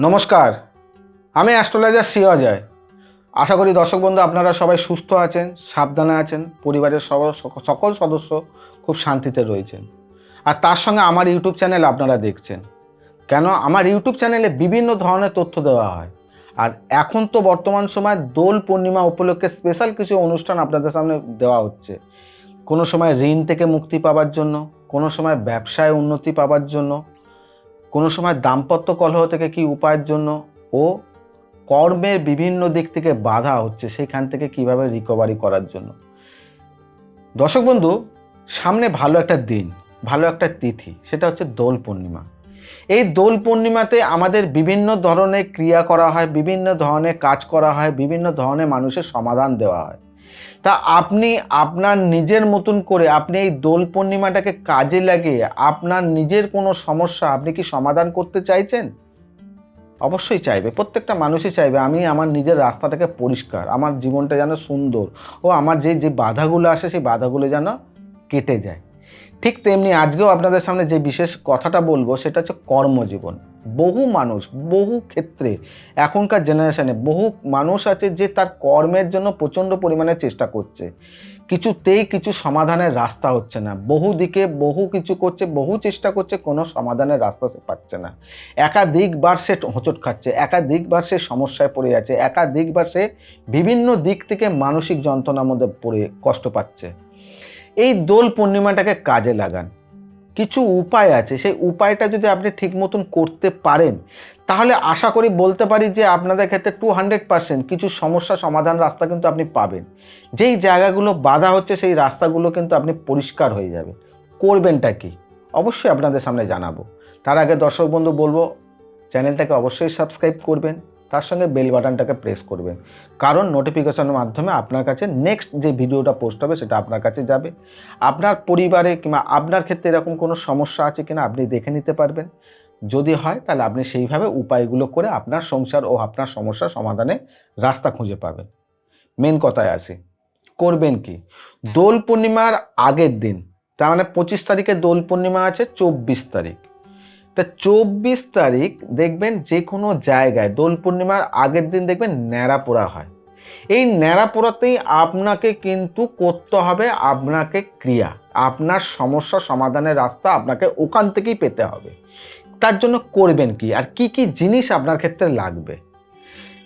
নমস্কার, আমি অ্যাস্ট্রোলজার শ্রী অজয়। আশা করি দর্শক বন্ধু আপনারা সবাই সুস্থ আছেন, সাবধানে আছেন, পরিবারের সব- সকল সদস্য খুব শান্তিতে রয়েছেন। আর তার সঙ্গে আমার ইউটিউব চ্যানেল আপনারা দেখছেন। কেন? আমার ইউটিউব চ্যানেলে বিভিন্ন ধরনের তথ্য দেওয়া হয়। আর এখন তো বর্তমান সময় দোল পূর্ণিমা উপলক্ষে স্পেশাল কিছু অনুষ্ঠান আপনাদের সামনে দেওয়া হচ্ছে। কোনো সময় ঋণ থেকে মুক্তি পাওয়ার জন্য, কোনো সময় ব্যবসায় উন্নতি পাওয়ার জন্য কোনো সময় দাম্পত্য কলহ থেকে কি উপায়ের জন্য ও কর্মের বিভিন্ন দিক থেকে বাধা হচ্ছে সেখান থেকে কীভাবে রিকভারি করার জন্য? দর্শক বন্ধু, সামনে ভালো একটা দিন, ভালো একটা তিথি, সেটা হচ্ছে দোল পূর্ণিমা। এই দোল পূর্ণিমাতে আমাদের বিভিন্ন ধরনের ক্রিয়া করা হয়, বিভিন্ন ধরনের কাজ করা হয়, বিভিন্ন ধরনের মানুষের সমাধান দেওয়া হয়। তা আপনি আপনার নিজের মতন করে আপনি এই দোল পূর্ণিমাটাকে কাজে লাগিয়ে আপনার নিজের কোনো সমস্যা আপনি কি সমাধান করতে চাইছেন? অবশ্যই চাইবে, প্রত্যেকটা মানুষই চাইবে আমি আমার নিজের রাস্তাটাকে পরিষ্কার, আমার জীবনটা যেন সুন্দর, ও আমার যে যে বাধাগুলো আসে সেই বাধাগুলো যেন কেটে যায়। ঠিক তেমনি আজকেও আপনাদের সামনে যে বিশেষ কথাটা বলব, সেটা হচ্ছে কর্মজীবন। বহু মানুষ, বহু ক্ষেত্রে এখনকার জেনারেশনে বহু মানুষ আছে যে তার কর্মের জন্য প্রচণ্ড পরিমাণে চেষ্টা করছে। কিছুতেই কিছু সমাধানের রাস্তা হচ্ছে না। বহু দিকে বহু কিছু করছে, বহু চেষ্টা করছে, কোনো সমাধানের রাস্তা সে পাচ্ছে না। একাধিকবার সে হোঁচট খাচ্ছে একাধিকবার সে সমস্যায় পড়ে যাচ্ছে একাধিকবার সে বিভিন্ন দিক থেকে মানসিক যন্ত্রণার মধ্যে পড়ে, কষ্ট পাচ্ছে। এই দোল পূর্ণিমাটাকে কাজে লাগান। কিছু উপায় আছে, সেই উপায়টা যদি আপনি ঠিক মতন করতে পারেন, তাহলে আশা করি বলতে পারি যে আপনাদের ক্ষেত্রে টু হান্ড্রেড পার্সেন্ট কিছু সমস্যা সমাধান রাস্তা কিন্তু আপনি পাবেন। যেই জায়গাগুলো বাধা হচ্ছে, সেই রাস্তাগুলো কিন্তু আপনি পরিষ্কার হয়ে যাবে। করবেনটা কি? অবশ্যই আপনাদের সামনে জানাব। তার আগে দর্শক বন্ধু বলব, চ্যানেলটাকে অবশ্যই সাবস্ক্রাইব করবেন। তার সঙ্গে বেল বাটনটাকে প্রেস করবেন। কারণ নোটিফিকেশনের মাধ্যমে আপনার কাছে নেক্সট যে ভিডিওটা পোস্ট হবে সেটা আপনার কাছে যাবে। আপনার পরিবারে কিংবা আপনার ক্ষেত্রে এরকম কোনো সমস্যা আছে কিনা আপনি দেখে নিতে পারবেন। যদি হয় তাহলে আপনি সেইভাবে উপায়গুলো করে আপনার সংসার ও আপনার সমস্যা সমাধানে রাস্তা খুঁজে পাবেন। মেন কথায় আসি। করবেন কি? দোল পূর্ণিমার আগের দিন, তার মানে পঁচিশ তারিখে দোল পূর্ণিমা আছে, চব্বিশ তারিখ। তা চব্বিশ তারিখ দেখবেন যে কোনো জায়গায় দোল পূর্ণিমার আগের দিন দেখবেন ন্যাড়া পোড়া হয়। এই ন্যাড়া পোড়াতেই আপনাকে কিন্তু করতে হবে আপনাকে ক্রিয়া। আপনার সমস্যা সমাধানের রাস্তা আপনাকে ওখান থেকেই পেতে হবে। তার জন্য করবেন কি? আর কি কি জিনিস আপনার ক্ষেত্রে লাগবে?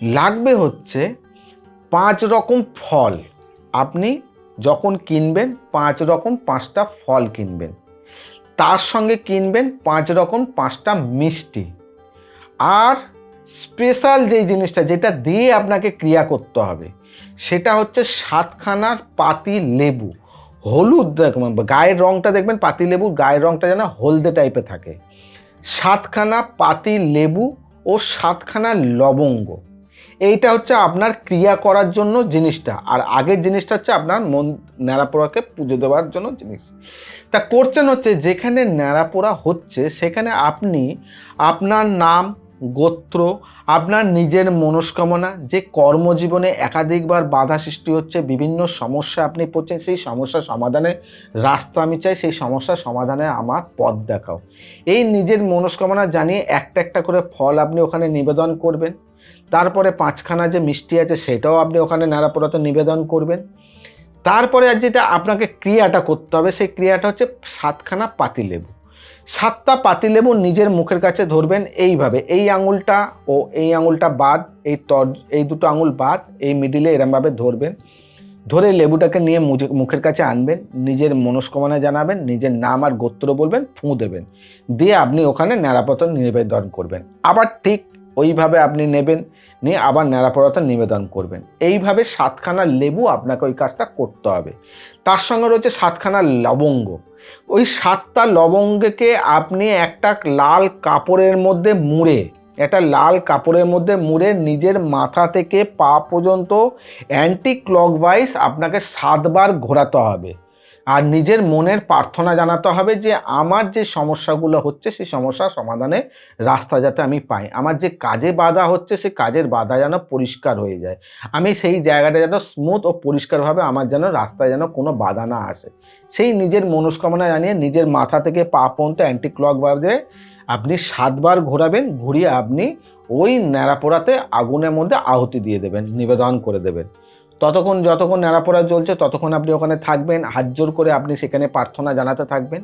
লাগবে হচ্ছে পাঁচ রকম ফল। আপনি যখন কিনবেন পাঁচ রকম পাঁচটা ফল কিনবেন। তার সঙ্গে কিনবেন পাঁচ রকম পাঁচটা মিষ্টি। আর স্পেশাল যেই জিনিসটা, যেটা দিয়ে আপনাকে ক্রিয়া করতে হবে, সেটা হচ্ছে সাতখানার পাতি লেবু। হলুদ গায়ের রঙটা দেখবেন পাতি লেবুর গায়ের রঙটা যেন হলদে টাইপের থাকে। সাতখানা পাতি লেবু ও সাতখানা লবঙ্গ। এইটা হচ্ছে আপনার ক্রিয়া করার জন্য জিনিসটা। আর আগের জিনিসটা হচ্ছে আপনার মন, ন্যাড়াপোড়াকে পুজো দেওয়ার জন্য জিনিস। তা করছেন হচ্ছে, যেখানে ন্যাড়াপোড়া হচ্ছে, সেখানে আপনি আপনার নাম, গোত্র, আপনার নিজের মনস্কামনা, যে কর্মজীবনে একাধিকবার বাধা সৃষ্টি হচ্ছে, বিভিন্ন সমস্যা আপনি পড়ছেন, সেই সমস্যা সমাধানে রাস্তা আমি চাই, সেই সমস্যা সমাধানে আমার পথ দেখাও। এই নিজের মনস্কামনা জানিয়ে একটা একটা করে ফল আপনি ওখানে নিবেদন করবেন। তারপরে পাঁচখানা যে মিষ্টি আছে সেটাও আপনি ওখানে নাড়াপোড়াতে নিবেদন করবেন। তারপরে আর যেটা আপনাকে ক্রিয়াটা করতে হবে, সেই ক্রিয়াটা হচ্ছে সাতখানা পাতিলেবু। সাতটা পাতিলেবু নিজের মুখের কাছে ধরবেন এইভাবে, এই আঙুলটা ও এই আঙুলটা বাদ, এই তর, এই দুটো আঙুল বাদ, এই মিডিলে এরমভাবে ধরবেন। ধরে লেবুটাকে নিয়ে মুখের কাছে আনবেন, নিজের মনস্কামনা জানাবেন, নিজের নাম আর গোত্র বলবেন, ফুঁ দেবেন। দিয়ে আপনি ওখানে ন্যাড়াপতন নিবেদন করবেন। আবার ঠিক ওইভাবে আপনি নেবেন, নিয়ে আবার ন্যাড়াপড়াতে নিবেদন করবেন। এইভাবে সাতখানা লেবু আপনাকে ওই কাজটা করতে হবে। তার সঙ্গে রয়েছে সাতখানা লবঙ্গ। ওই সাতটা লবঙ্গকে আপনি একটা লাল কাপড়ের মধ্যে মুড়ে, একটা লাল কাপড়ের মধ্যে মুড়ে নিজের মাথা থেকে পা পর্যন্ত অ্যান্টি ক্লকওয়াইজ আপনাকে সাতবার ঘোরাতে হবে। আর নিজের মনের প্রার্থনা জানাতে হবে যে আমার যে সমস্যাগুলো হচ্ছে, সেই সমস্যার সমাধানে রাস্তা যাতে আমি পাই। আমার যে কাজে বাধা হচ্ছে সেই কাজের বাধা যেন পরিষ্কার হয়ে যায়। আমি সেই জায়গাটা যেন স্মুথ ও পরিষ্কারভাবে আমার যেন রাস্তায় যেন কোনো বাধা না আসে। সেই নিজের মনস্কামনা জানিয়ে নিজের মাথা থেকে পা পর্যন্ত অ্যান্টি ক্লকভাবে আপনি সাতবার ঘোরাবেন, ঘুরিয়ে আপনি ওই ন্যাড়াপোড়াতে আগুনের মধ্যে আহুতি দিয়ে দেবেন, নিবেদন করে দেবেন। ততক্ষণ যতক্ষণ ন্যাড়াপোড়া চলছে ততক্ষণ আপনি ওখানে থাকবেন। হাত জোর করে আপনি সেখানে প্রার্থনা জানাতে থাকবেন।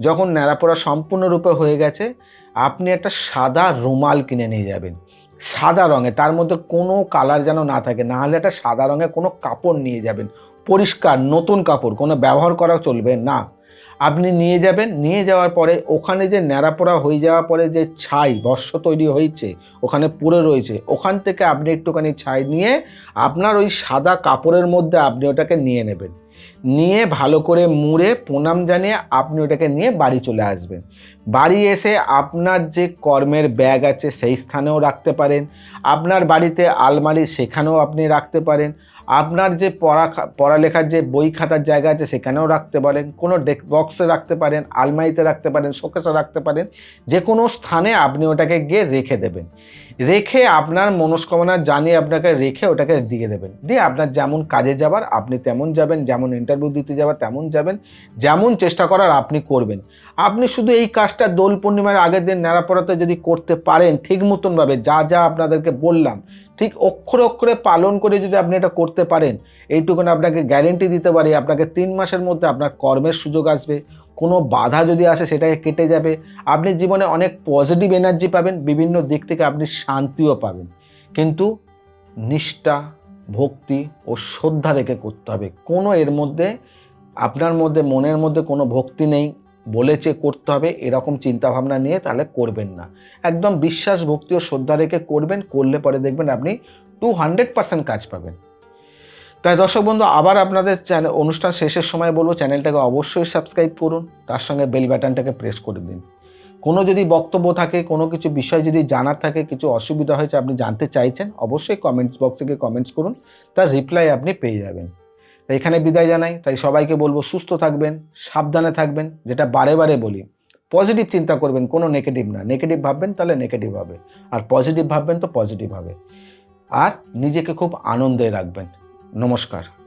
যখন ন্যাড়াপোড়া সম্পূর্ণরূপে হয়ে গেছে, আপনি একটা সাদা রুমাল কিনে নিয়ে যাবেন। সাদা রঙে তার মধ্যে কোনো কালার যেন না থাকে। না হলে একটা সাদা রঙে কোনো কাপড় নিয়ে যাবেন। পরিষ্কার, নতুন কাপড়, কোনো ব্যবহার করা চলবে না। আপনি নিয়ে যাবেন। নিয়ে যাওয়ার পরে ওখানে যে ন্যাড়াপোড়া হয়ে যাওয়ার পরে যে ছাই, বর্ষ তৈরি হয়েছে, ওখানে পড়ে রয়েছে, ওখান থেকে আপনি একটুখানি ছাই নিয়ে আপনার ওই সাদা কাপড়ের মধ্যে আপনি ওটাকে নিয়ে নেবেন। নিয়ে ভালো করে মুড়ে, প্রণাম জানিয়ে আপনি ওটাকে নিয়ে বাড়ি চলে আসবেন। বাড়ি এসে আপনার যে কর্মের ব্যাগ আছে সেই স্থানেও রাখতে পারেন। আপনার বাড়িতে আলমারি সেখানেও আপনি রাখতে পারেন। আপনার যে পড়া পড়ালেখার যে বই খাতার জায়গা আছে সেখানেও রাখতে পারেন, কোনো ডেক, বক্সে রাখতে পারেন, আলমারিতে রাখতে পারেন, শোকেসে রাখতে পারেন, যে কোনো স্থানে আপনি ওটাকে গিয়ে রেখে দেবেন। রেখে আপনার মনস্কামনা জানিয়ে আপনাকে রেখে ওটাকে দিয়ে দেবেন। দিয়ে আপনার যেমন কাজে যাবার, আপনি তেমন যাবেন, যেমন ইন্টারভিউ দিতে যাবার, তেমন যাবেন, যেমন চেষ্টা করার আপনি করবেন। আপনি শুধু এই কাজটা দোল পূর্ণিমার আগের দিন নেড়াপড়াতে যদি করতে পারেন, ঠিক মতনভাবে যা যা আপনাদেরকে বললাম ঠিক অক্ষরে অক্ষরে পালন করে যদি আপনি এটা করতে পারেন, এইটুকুন আপনাকে গ্যারেন্টি দিতে পারি, আপনাকে তিন মাসের মধ্যে আপনার কর্মের সুযোগ আসবে। কোনো বাধা যদি আসে সেটাকে কেটে যাবে। আপনি জীবনে অনেক পজিটিভ এনার্জি পাবেন, বিভিন্ন দিক থেকে আপনি শান্তিও পাবেন। কিন্তু নিষ্ঠা, ভক্তি ও শ্রদ্ধা রেখে করতে হবে। কোনো এর মধ্যে, আপনার মধ্যে, মনের মধ্যে কোনো ভক্তি নেই। বলেছে করতে হবে, এরকম চিন্তাভাবনা নিয়ে তাহলে করবেন না। একদম বিশ্বাস ভক্তি ও শ্রদ্ধা রেখে করবেন, করলে পরে দেখবেন আপনি টু হান্ড্রেড পার্সেন্ট কাজ পাবেন। তাই দর্শক বন্ধু, আবার আপনাদের চ্যানেল অনুষ্ঠান শেষের সময় বলব, চ্যানেলটাকে অবশ্যই সাবস্ক্রাইব করুন, তার সঙ্গে বেল বাটনটাকে প্রেস করে দিন। কোনো যদি বক্তব্য থাকে, কোনো কিছু বিষয় যদি জানার থাকে, কিছু অসুবিধা হয়েছে আপনি জানতে চাইছেন, অবশ্যই কমেন্টস বক্সে গিয়ে কমেন্টস করুন, তার রিপ্লাই আপনি পেয়ে যাবেন। তাই এখানে বিদায় জানাই। তাই সবাইকে বলব সুস্থ থাকবেন, সাবধানে থাকবেন, যেটা বারে বারে বলি। পজিটিভ চিন্তা করবেন, কোনো নেগেটিভ না। নেগেটিভ ভাববেন, তাহলে নেগেটিভ হবে। আর পজিটিভ ভাববেন, তো পজিটিভ হবে। আর নিজেকে খুব আনন্দে রাখবেন। নমস্কার।